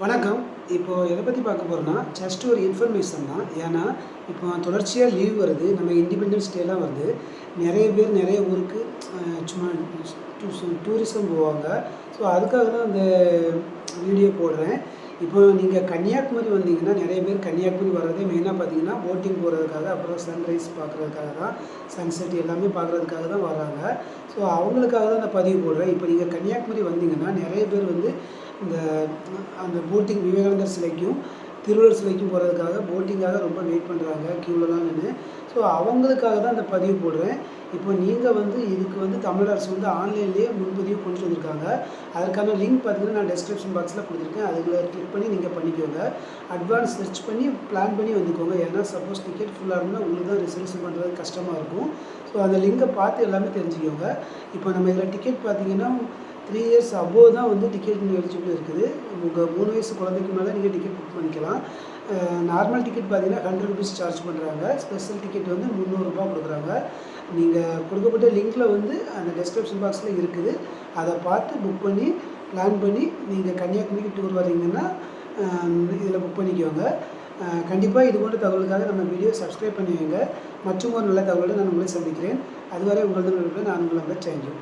வணக்கம். இப்போ எதை பற்றி பார்க்க போகிறோன்னா ஜஸ்ட் ஒரு இன்ஃபர்மேஷன் தான். ஏன்னா இப்போ தொடர்ச்சியாக லீவ் வருது. நம்ம இண்டிபெண்டன்ஸ் டேலாம் வருது நிறைய பேர் நிறைய ஊருக்கு சும்மா டூரிசம் போவாங்க. ஸோ அதுக்காக தான் அந்த வீடியோ போடுறேன். இப்போ நீங்கள் கன்னியாகுமரி வந்தீங்கன்னா நிறைய பேர் கன்னியாகுமரி வர்றதே மெயினாக பார்த்தீங்கன்னா போட்டிங் போகிறதுக்காக அப்புறம் சன்ரைஸ் பார்க்குறதுக்காக தான் சன்செட் எல்லாமே பார்க்குறதுக்காக தான் வராங்க ஸோ அவங்களுக்காக தான் இந்த பதிவு போடுறேன். இப்போ நீங்கள் கன்னியாகுமரி வந்தீங்கன்னா நிறைய பேர் வந்து இந்த அந்த போட்டிங் விவேகானந்தர் சிலைக்கும் திருவள்ளுவர் சிலைக்கும் போகிறதுக்காக போட்டிங்காக ரொம்ப வெயிட் பண்ணுறாங்க க்யூலலாம் நின்று ஸோ அவங்களுக்காக தான் இந்த பதிவு போடுறேன். இப்போ நீங்கள் வந்து இதுக்கு வந்து தமிழ் அரசு வந்து ஆன்லைன்லேயே முன்பதிவு கொண்டு வந்திருக்காங்க. அதற்கான லிங்க் பார்த்தீங்கன்னா நான் டிஸ்கிரிப்ஷன் பாக்ஸில் கொடுத்துருக்கேன். அதில் கிளிக் பண்ணி நீங்கள் பண்ணிக்கோங்க. அட்வான்ஸ் சர்ச் பண்ணி பிளான் பண்ணி வந்துக்கோங்க. ஏன்னா சப்போஸ் டிக்கெட் ஃபுல்லாக இருந்தால் உங்களுக்கு தான் ரிசர்வேஷன் பண்ணுறது கஷ்டமாக இருக்கும். ஸோ அந்த லிங்கை பார்த்து எல்லாமே தெரிஞ்சுக்கோங்க. இப்போ நம்ம இதில் டிக்கெட் பார்த்தீங்கன்னா த்ரீ இயர்ஸ் அபோவ் தான் வந்து டிக்கெட் எலிஜிபிள் இருக்குது. உங்கள் மூணு வயசு குழந்தைக்கு மேலே நீங்கள் டிக்கெட் புக் பண்ணிக்கலாம். நார்மல் டிக்கெட் பார்த்தீங்கன்னா ஹண்ட்ரட் ருபீஸ் சார்ஜ் பண்ணுறாங்க ஸ்பெஷல் டிக்கெட் வந்து முந்நூறுரூபா கொடுக்குறாங்க. நீங்கள் கொடுக்கப்பட்ட லிங்க்கில் வந்து அந்த டெஸ்கிரிப்ஷன் பாக்ஸில் இருக்குது. அதை பார்த்து புக் பண்ணி பிளான் பண்ணி நீங்கள் கன்னியாகுமரிக்கு டூர் வரீங்கன்னா இதில் புக் பண்ணிக்கோங்க. கண்டிப்பாக இது போன்ற தகவலுக்காக நம்ம வீடியோ சப்ஸ்கிரைப் பண்ணி வைங்க. மற்றும் ஒரு நல்ல தகவலை நான் உங்களை சந்திக்கிறேன். அதுவரை உங்களது நான் உங்களை சேஞ்சும்